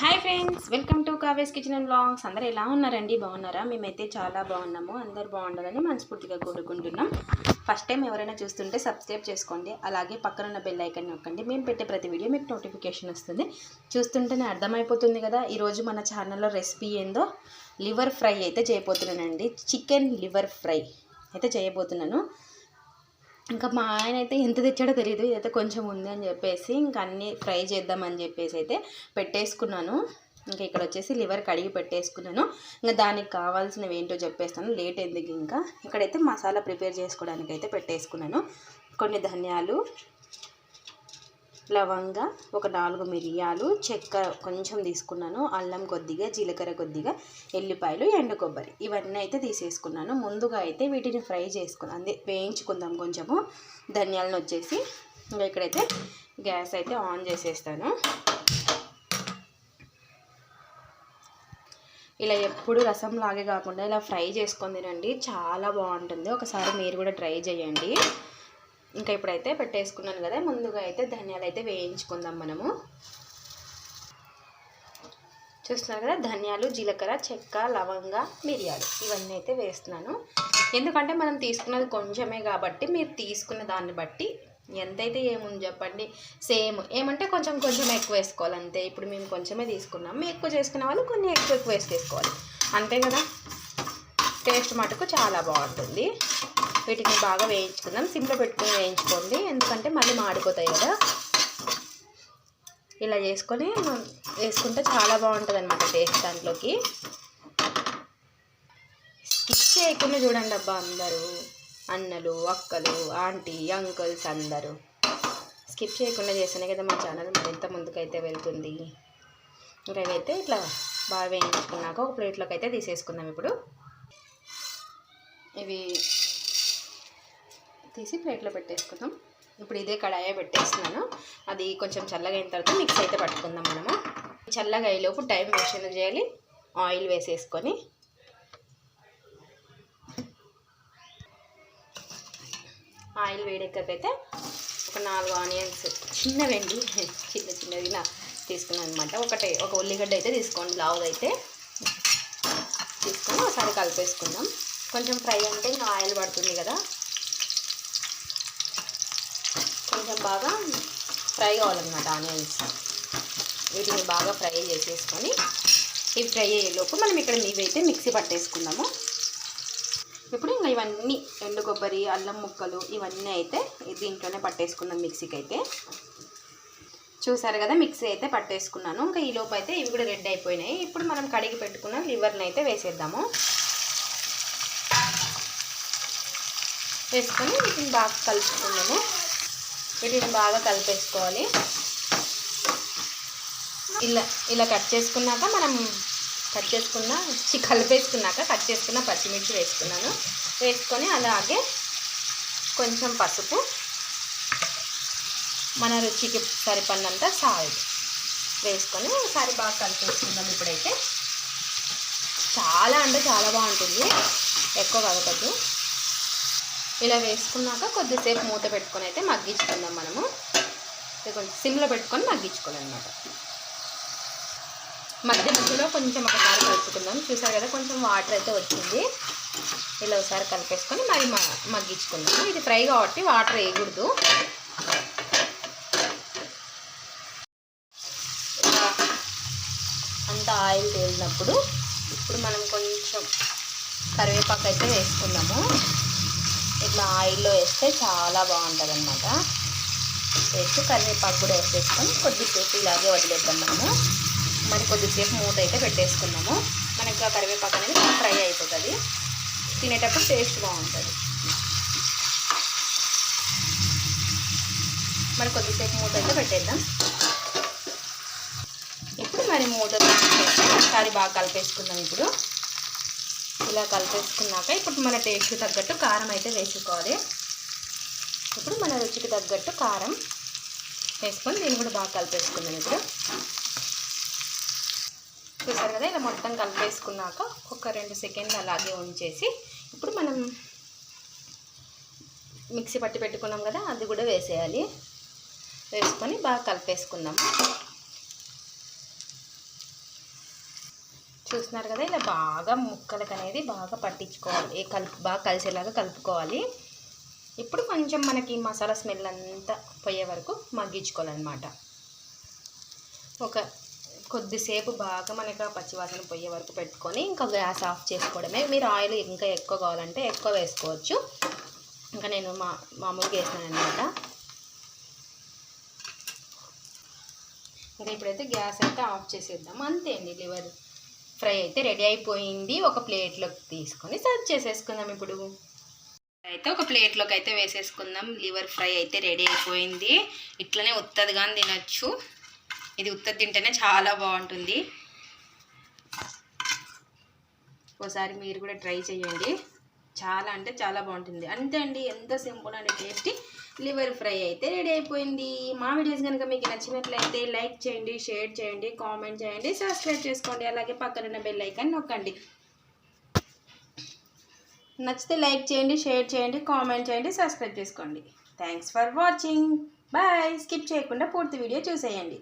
Hi friends welcome to Kaves kitchen and blogs. అందరూ ఎలా ఉన్నారండి? బాగున్నారా? మేమైతే చాలా బాగున్నాము. అందరు బాగుండాలని మనస్ఫూర్తిగా కోరుకుంటున్నాం. ఫస్ట్ టైం ఎవరైనా చూస్తుంటే సబ్స్క్రైబ్ చేసుకోండి. అలాగే పక్కన ఉన్న బెల్ ఐకన్ నొక్కండి. మేము పెట్టే ప్రతి వీడియో మీకు నోటిఫికేషన్ వస్తుంది. చూస్తుంటేనే అర్థమైపోతుంది కదా ఈరోజు మన ఛానల్లో రెసిపీ ఏందో? లివర్ ఫ్రై అయితే చేయబోతున్నానండి. చికెన్ లివర్ ఫ్రై అయితే చేయబోతున్నాను. ఇంకా మా ఆయన అయితే ఎంత తెచ్చాడో తెలియదు ఇదైతే కొంచెం ఉంది అని చెప్పేసి ఇంకా అన్నీ ఫ్రై చేద్దామని చెప్పేసి అయితే పెట్టేసుకున్నాను. ఇంకా ఇక్కడ వచ్చేసి లివర్ కడిగి పెట్టేసుకున్నాను. ఇంకా దానికి కావాల్సినవి ఏంటో చెప్పేస్తాను. లేట్ ఎందుకు ఇంకా. ఇక్కడైతే మసాలా ప్రిపేర్ చేసుకోవడానికి అయితే పెట్టేసుకున్నాను. కొన్ని ధనియాలు లవంగ ఒక నాలుగు మిరియాలు చెక్క కొంచెం తీసుకున్నాను అల్లం కొద్దిగా జీలకర్ర కొద్దిగా ఎల్లిపాయలు ఎండు కొబ్బరి. ఇవన్నీ అయితే తీసేసుకున్నాను. ముందుగా అయితే వీటిని ఫ్రై చేసుకున్నాను. అందే వేయించుకుందాం కొంచెము. ధనియాలను వచ్చేసి ఇంకా ఇక్కడైతే గ్యాస్ అయితే ఆన్ చేసేస్తాను. ఇలా ఎప్పుడు రసం లాగే కాకుండా ఇలా ఫ్రై చేసుకొని తినండి. చాలా బాగుంటుంది. ఒకసారి మీరు కూడా ట్రై చేయండి. ఇంకా ఇప్పుడైతే పెట్టేసుకున్నాను కదా ముందుగా అయితే ధనియాలు అయితే వేయించుకుందాం మనము. చూస్తున్నారు కదా ధనియాలు జీలకర్ర చెక్క లవంగ మిరియాలు ఇవన్నీ అయితే వేస్తున్నాను. ఎందుకంటే మనం తీసుకున్నది కొంచెమే కాబట్టి మీరు తీసుకున్న దాన్ని బట్టి ఎంతైతే ఏముంది చెప్పండి. సేమ్ ఏమంటే కొంచెం కొంచెం ఎక్కువ వేసుకోవాలి అంతే. ఇప్పుడు మేము కొంచెమే తీసుకున్నాం. ఎక్కువ చేసుకునే వాళ్ళు కొన్ని ఎక్కువ ఎక్కువ వేసుకోవాలి. అంతే కదా? టేస్ట్ మటుకు చాలా బాగుంటుంది. వీటిని బాగా వేయించుకుందాం. సిమ్లో పెట్టుకొని వేయించుకోండి. ఎందుకంటే మళ్ళీ మాడిపోతాయి కదా. ఇలా చేసుకొని వేసుకుంటే చాలా బాగుంటుంది అనమాట టేస్ట్ దాంట్లోకి. స్కిప్ చేయకుండా చూడండి అబ్బా అందరూ. అన్నలు అక్కలు ఆంటీ అంకుల్స్ అందరూ. స్కిప్ చేయకుండా చేస్తేనే కదా మా ఛానల్ మరింత ముందుకైతే వెళ్తుంది. ఇలాగైతే ఇట్లా బాగా వేయించుకున్నాక ఒక ప్లేట్లోకి అయితే తీసేసుకుందాం ఇప్పుడు. ఇవి తీసి ప్లేట్లో పెట్టేసుకుందాం. ఇప్పుడు ఇదే కడాయే పెట్టేస్తున్నాను. అది కొంచెం చల్లగా అయిన తర్వాత మిక్స్ అయితే పట్టుకుందాం మనము. చల్లగా అయ్యేలోపు టైం వేస్ట్ చేయాలి. ఆయిల్ వేసేసుకొని. ఆయిల్ వేడెక్కకైతే ఒక నాలుగు ఆనియన్స్ చిన్నవండి చిన్న చిన్నవి నా తీసుకున్నాను అనమాట ఒకటి ఒక ఉల్లిగడ్డ అయితే తీసుకోండి లావుగా అయితే. తీసుకొని ఒకసారి కలిపేసుకుందాం. కొంచెం ఫ్రై అంటే ఇంకా ఆయిల్ పడుతుంది కదా. కొంచెం బాగా ఫ్రై కావాలన్నమాట ఆనియన్స్. వీటిని బాగా ఫ్రై చేసేసుకొని ఇవి ఫ్రై అయ్యేలోపు మనం ఇక్కడ ఇవైతే మిక్సీ పట్టేసుకుందాము ఇప్పుడు ఇంకా ఇవన్నీ ఎండు కొబ్బరి అల్లం ముక్కలు ఇవన్నీ అయితే దీంట్లోనే పట్టేసుకుందాం మిక్సీకి అయితే చూసారు కదా మిక్సీ అయితే పట్టేసుకున్నాను. ఇంకా ఈ లోపు అయితే ఇవి కూడా రెడ్ అయిపోయినాయి. ఇప్పుడు మనం కడిగి పెట్టుకున్న లివర్ని అయితే వేసేద్దాము. వేసుకొని వీటిని బాగా కలుపుకున్నాము వీటిని బాగా కలిపేసుకోవాలి. ఇలా ఇలా కట్ చేసుకున్నాక మనం కట్ చేసుకున్న కలిపేసుకున్నాక కట్ చేసుకున్న పచ్చిమిర్చి వేసుకున్నాను. వేసుకొని అలాగే కొంచెం పసుపు మన రుచికి సరిపడినంత సాల్ట్ వేసుకొని ఒకసారి బాగా కలిపేసుకుందాం ఇప్పుడైతే. చాలా అంటే చాలా బాగుంటుంది. ఎక్కువ కలపద్దు ఇలా వేసుకున్నాక కొద్దిసేపు మూత పెట్టుకొని అయితే మగ్గించుకుందాం మనము. కొంచెం సిమ్లో పెట్టుకొని మగ్గించుకోవాలన్నమాట. మధ్య మధ్యలో కొంచెం ఒకసారి కలుపుకుందాం. చూసారు కదా కొంచెం వాటర్ అయితే వచ్చింది. ఇలా ఒకసారి కలిపేసుకొని మరి మగ్గించుకుందాం. ఇది ఫ్రై కాబట్టి వాటర్ వేయకూడదు. అంత ఆయిల్ తేలినప్పుడు ఇప్పుడు మనం కొంచెం కరివేపాకు అయితే వేసుకుందాము. ఇట్లా ఆయిల్లో వేస్తే చాలా బాగుంటుంది అనమాట వేసి కరివేపాకు కూడా వేసేసుకొని కొద్దిసేపు ఇలాగే వదిలేద్దాం మనము. మరి కొద్దిసేపు మూత అయితే పెట్టేసుకున్నాము మనకి ఆ కరివేపాకు అనేది ఫ్రై అయిపోతుంది. తినేటప్పుడు టేస్ట్ బాగుంటుంది. మరి కొద్దిసేపు మూత అయితే పెట్టేద్దాం. ఇప్పుడు మరి మూత ఒకసారి బాగా కలిపేసుకుందాం ఇప్పుడు. ఇలా కలిపేసుకున్నాక ఇప్పుడు మన టేస్ట్కి తగ్గట్టు కారం అయితే వేసుకోవాలి. ఇప్పుడు మన రుచికి తగ్గట్టు కారం వేసుకొని దీన్ని కూడా బాగా కలిపేసుకుందాం ఇప్పుడు. చూసారు కదా ఇలా మొత్తం కలిపేసుకున్నాక ఒక రెండు సెకండ్లు అలాగే ఉంచేసి ఇప్పుడు మనం మిక్సీ పట్టి పెట్టుకున్నాం కదా అది కూడా వేసేయాలి. వేసుకొని బాగా కలిపేసుకుందాము చూస్తున్నారు కదా ఇలా బాగా ముక్కలకు అనేది బాగా పట్టించుకోవాలి. ఏ కలుపు బాగా కలిసేలాగా కలుపుకోవాలి. ఇప్పుడు కొంచెం మనకి మసాలా స్మెల్ అంతా పోయే వరకు మగ్గించుకోవాలన్నమాట. ఒక కొద్దిసేపు బాగా మనకి పచ్చివాసన పోయే వరకు పెట్టుకొని ఇంకా గ్యాస్ ఆఫ్ చేసుకోవడమే. మీరు ఆయిల్ ఇంకా ఎక్కువ కావాలంటే ఎక్కువ వేసుకోవచ్చు. ఇంకా నేను మా మామూలుగా వేసినాను అనమాట ఇంకా ఇప్పుడైతే గ్యాస్ అయితే ఆఫ్ చేసేద్దాం. అంతే అండి లివర్. ఫ్రై అయితే రెడీ అయిపోయింది. ఒక ప్లేట్లోకి తీసుకొని సర్వ్ చేసేసుకుందాం ఇప్పుడు. అయితే ఒక ప్లేట్లోకి అయితే వేసేసుకుందాం. లివర్ ఫ్రై అయితే రెడీ అయిపోయింది. ఇట్లనే ఉత్తదిగా తినచ్చు. ఇది ఉత్తది తింటేనే చాలా బాగుంటుంది. ఒకసారి మీరు కూడా ట్రై చేయండి. చాలా అంటే చాలా బాగుంటుంది. అంతే అండి. ఎంత simple and tasty. Liver fry అయితే రెడీ అయిపోయింది. మా వీడియోస్ కనుక మీకు నచ్చినట్లయితే లైక్ చేయండి షేర్ చేయండి కామెంట్ చేయండి సబ్స్క్రైబ్ చేసుకోండి. అలాగే పక్కనున్న బెల్ ఐకాన్ నొక్కండి. నచ్చితే లైక్ చేయండి షేర్ చేయండి కామెంట్ చేయండి సబ్స్క్రైబ్ చేసుకోండి. Thanks for watching bye skip చేయకుండా పూర్తి వీడియో చూసేయండి.